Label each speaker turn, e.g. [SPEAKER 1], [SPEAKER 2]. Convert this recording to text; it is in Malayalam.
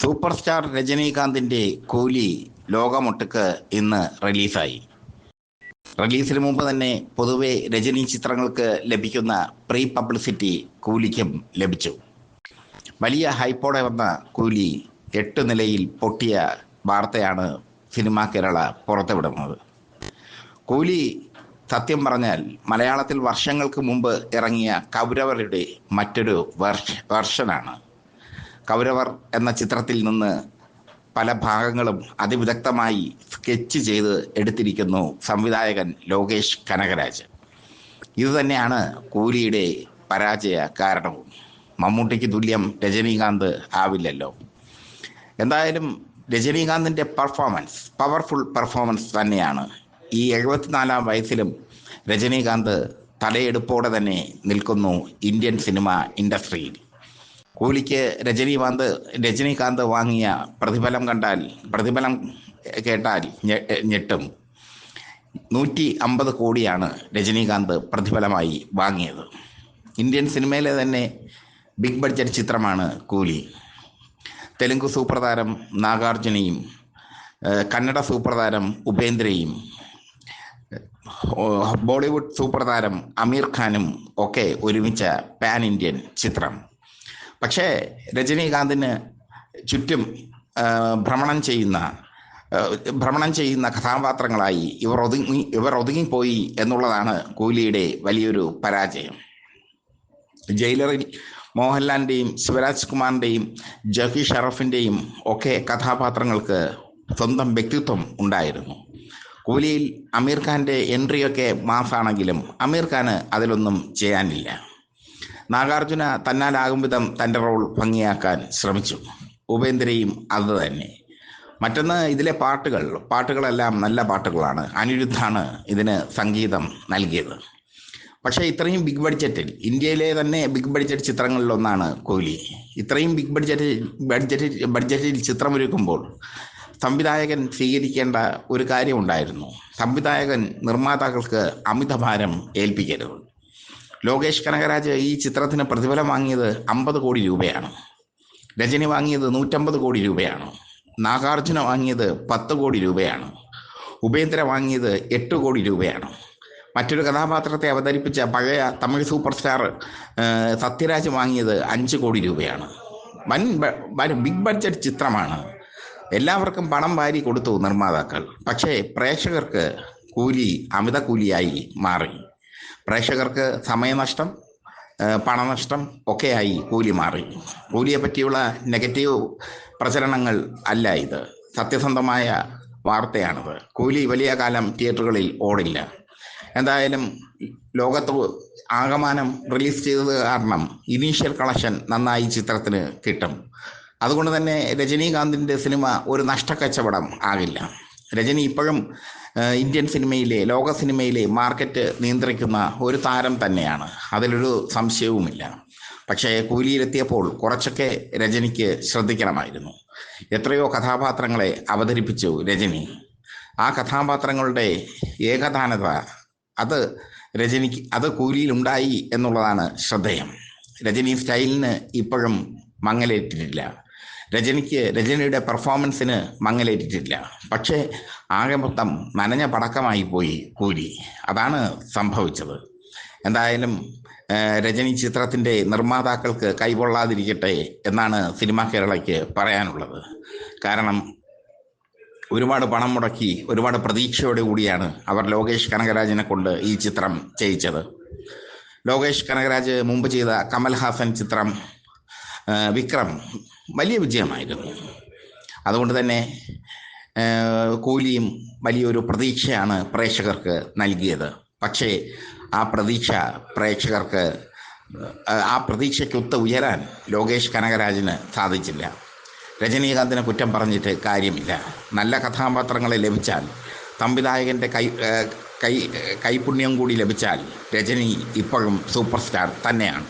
[SPEAKER 1] സൂപ്പർ സ്റ്റാർ രജനീകാന്തിന്റെ കൂലി ലോകമൊട്ടുക്ക് ഇന്ന് റിലീസായി. റിലീസിന് മുമ്പ് തന്നെ പൊതുവെ രജനി ചിത്രങ്ങൾക്ക് ലഭിക്കുന്ന പ്രീ പബ്ലിസിറ്റി കൂലിക്കും ലഭിച്ചു. വലിയ ഹൈപ്പോടെ വന്ന കൂലി എട്ട് നിലയിൽ പൊട്ടിയ വാർത്തയാണ് സിനിമാ കേരള പുറത്തുവിടുന്നത്. കൂലി സത്യം പറഞ്ഞാൽ മലയാളത്തിൽ വർഷങ്ങൾക്ക് മുമ്പ് ഇറങ്ങിയ കൗരവരുടെ മറ്റൊരു വെർഷ വെർഷനാണ്. കൗരവർ എന്ന ചിത്രത്തിൽ നിന്ന് പല ഭാഗങ്ങളും അതിവിദഗ്ധമായി സ്കെച്ച് ചെയ്ത് എടുത്തിരിക്കുന്നു സംവിധായകൻ ലോകേഷ് കനകരാജ് ഇതുതന്നെയാണ് കൂലിയുടെ പരാജയ കാരണവും. മമ്മൂട്ടിക്ക് തുല്യം രജനീകാന്ത് ആവില്ലല്ലോ. എന്തായാലും രജനീകാന്തിന്റെ പെർഫോമൻസ് പവർഫുൾ പെർഫോമൻസ് തന്നെയാണ്. ഈ എഴുപത്തിനാലാം വയസ്സിലും രജനീകാന്ത് തലയെടുപ്പോടെ തന്നെ നിൽക്കുന്നു ഇന്ത്യൻ സിനിമ ഇൻഡസ്ട്രിയിൽ. കൂലിക്ക് രജനീകാന്ത് രജനീകാന്ത് വാങ്ങിയ പ്രതിഫലം കണ്ടാൽ പ്രതിഫലം കേട്ടാൽ ഞെട്ടും. നൂറ്റി അമ്പത് കോടിയാണ് രജനീകാന്ത് പ്രതിഫലമായി വാങ്ങിയത്. ഇന്ത്യൻ സിനിമയിലെ തന്നെ ബിഗ് ബഡ്ജറ്റ് ചിത്രമാണ് കൂലി. തെലുങ്ക് സൂപ്പർ താരം നാഗാർജുനയും കന്നഡ സൂപ്പർ താരം ഉപേന്ദ്രയും ബോളിവുഡ് സൂപ്പർ താരം അമീർ ഖാനും ഒക്കെ ഒരുമിച്ച പാൻ ഇന്ത്യൻ ചിത്രം. പക്ഷേ രജനീകാന്തിന് ചുറ്റും ഭ്രമണം ചെയ്യുന്ന ഭ്രമണം ചെയ്യുന്ന കഥാപാത്രങ്ങളായി ഇവർ ഒതുങ്ങി ഇവർ ഒതുങ്ങിപ്പോയി എന്നുള്ളതാണ് കൂലിയുടെ വലിയൊരു പരാജയം. ജയിലറിൽ മോഹൻലാലിന്റെയും ശിവരാജ് കുമാറിന്റെയും ജഫി ഷറഫിന്റെയും ഒക്കെ കഥാപാത്രങ്ങൾക്ക് സ്വന്തം വ്യക്തിത്വം ഉണ്ടായിരുന്നു. കൂലിയിൽ അമീർ ഖാന്റെ എൻട്രിയൊക്കെ മാസാണെങ്കിലും അമീർ ഖാന് അതിലൊന്നും ചെയ്യാനില്ല. നാഗാർജുന തന്നാലാകും വിധം തന്റെ റോൾ ഭംഗിയാക്കാൻ ശ്രമിച്ചു. ഉപേന്ദ്രയും അത് തന്നെ. മറ്റൊന്ന് ഇതിലെ പാട്ടുകൾ. പാട്ടുകളെല്ലാം നല്ല പാട്ടുകളാണ്. അനിരുദ്ധാണ് ഇതിന് സംഗീതം നൽകിയത്. പക്ഷേ ഇത്രയും ബിഗ് ബഡ്ജറ്റിൽ ഇന്ത്യയിലെ തന്നെ ബിഗ് ബഡ്ജറ്റ് ചിത്രങ്ങളിലൊന്നാണ് കോഹ്ലി. ഇത്രയും ബിഗ് ബഡ്ജറ്റ് ബഡ്ജറ്റിൽ ബഡ്ജറ്റിൽ ചിത്രമൊരുക്കുമ്പോൾ സംവിധായകൻ സ്വീകരിക്കേണ്ട ഒരു കാര്യമുണ്ടായിരുന്നു. സംവിധായകൻ നിർമ്മാതാക്കൾക്ക് അമിതഭാരം ഏൽപ്പിക്കരുത്. ലോകേഷ് കനകരാജ് ഈ ചിത്രത്തിന് പ്രതിഫലം വാങ്ങിയത് അമ്പത് കോടി രൂപയാണ്. രജനി വാങ്ങിയത് നൂറ്റമ്പത് കോടി രൂപയാണ്. നാഗാർജുന വാങ്ങിയത് പത്ത് കോടി രൂപയാണ്. ഉപേന്ദ്ര വാങ്ങിയത് എട്ട് കോടി രൂപയാണ്. മറ്റൊരു കഥാപാത്രത്തെ അവതരിപ്പിച്ച പഴയ തമിഴ് സൂപ്പർ സ്റ്റാർ സത്യരാജ് വാങ്ങിയത് അഞ്ച് കോടി രൂപയാണ്. വൻ ബിഗ് ബഡ്ജറ്റ് ചിത്രമാണ്. എല്ലാവർക്കും പണം വാരി കൊടുത്തു നിർമ്മാതാക്കൾ. പക്ഷേ പ്രേക്ഷകർക്ക് കൂലി അമിത കൂലിയായി മാറി. പ്രേക്ഷകർക്ക് സമയനഷ്ടം പണനഷ്ടം ഒക്കെയായി കൂലി മാറി. കൂലിയെ പറ്റിയുള്ള നെഗറ്റീവ് പ്രചരണങ്ങൾ അല്ല ഇത്. സത്യസന്ധമായ വാർത്തയാണിത്. കൂലി വലിയ കാലം തിയേറ്ററുകളിൽ ഓടില്ല. എന്തായാലും ലോകത്ത് ആകമാനം റിലീസ് ചെയ്തത് കാരണം ഇനീഷ്യൽ കളക്ഷൻ നന്നായി ചിത്രത്തിന് കിട്ടും. അതുകൊണ്ട് തന്നെ രജനീകാന്തിന്റെ സിനിമ ഒരു നഷ്ടക്കച്ചവടം ആകില്ല. രജനി ഇപ്പോഴും ഇന്ത്യൻ സിനിമയിലെ ലോക സിനിമയിലെ മാർക്കറ്റ് നിയന്ത്രിക്കുന്ന ഒരു താരം തന്നെയാണ്. അതിലൊരു സംശയവുമില്ല. പക്ഷേ കൂലിയിലെത്തിയപ്പോൾ കുറച്ചൊക്കെ രജനിക്ക് ശ്രദ്ധിക്കണമായിരുന്നു. എത്രയോ കഥാപാത്രങ്ങളെ അവതരിപ്പിച്ചു രജനി. ആ കഥാപാത്രങ്ങളുടെ ഏകദാനത അത് രജനിക്ക് അത് കൂലിയിലുണ്ടായി എന്നുള്ളതാണ് ശ്രദ്ധേയം. രജനി സ്റ്റൈലിന് ഇപ്പോഴും മങ്ങലേറ്റിട്ടില്ല. രജനിക്ക് രജനിയുടെ പെർഫോമൻസിന് മങ്ങലേറ്റിട്ടില്ല. പക്ഷേ ആകെ മൊത്തം നനഞ്ഞ പടക്കമായി പോയി കൂലി അതാണ് സംഭവിച്ചത്. എന്തായാലും രജനി ചിത്രത്തിന്റെ നിർമ്മാതാക്കൾക്ക് കൈകൊള്ളാതിരിക്കട്ടെ എന്നാണ് സിനിമാ കേരളയ്ക്ക് പറയാനുള്ളത്. കാരണം ഒരുപാട് പണം മുടക്കി ഒരുപാട് പ്രതീക്ഷയോടെ കൂടിയാണ് അവർ ലോകേഷ് കനകരാജിനെ കൊണ്ട് ഈ ചിത്രം ചെയ്യിച്ചത്. ലോകേഷ് കനകരാജ് മുമ്പ് ചെയ്ത കമൽഹാസൻ ചിത്രം വിക്രം വലിയ വിജയമായിരുന്നു. അതുകൊണ്ട് തന്നെ കോഹ്ലിയും വലിയൊരു പ്രതീക്ഷയാണ് പ്രേക്ഷകർക്ക് നൽകിയത്. പക്ഷേ ആ പ്രതീക്ഷ പ്രേക്ഷകർക്ക് ആ, പ്രതീക്ഷയ്ക്കൊത്ത് ഉയരാൻ ലോകേഷ് കനകരാജിന് സാധിച്ചില്ല. രജനീകാന്തിനെ കുറ്റം പറഞ്ഞിട്ട് കാര്യമില്ല. നല്ല കഥാപാത്രങ്ങളെ ലഭിച്ചാൽ സംവിധായകന്റെ കൈ കൈ കൈപുണ്യം കൂടി ലഭിച്ചാൽ രജനി ഇപ്പോഴും സൂപ്പർ സ്റ്റാർ തന്നെയാണ്.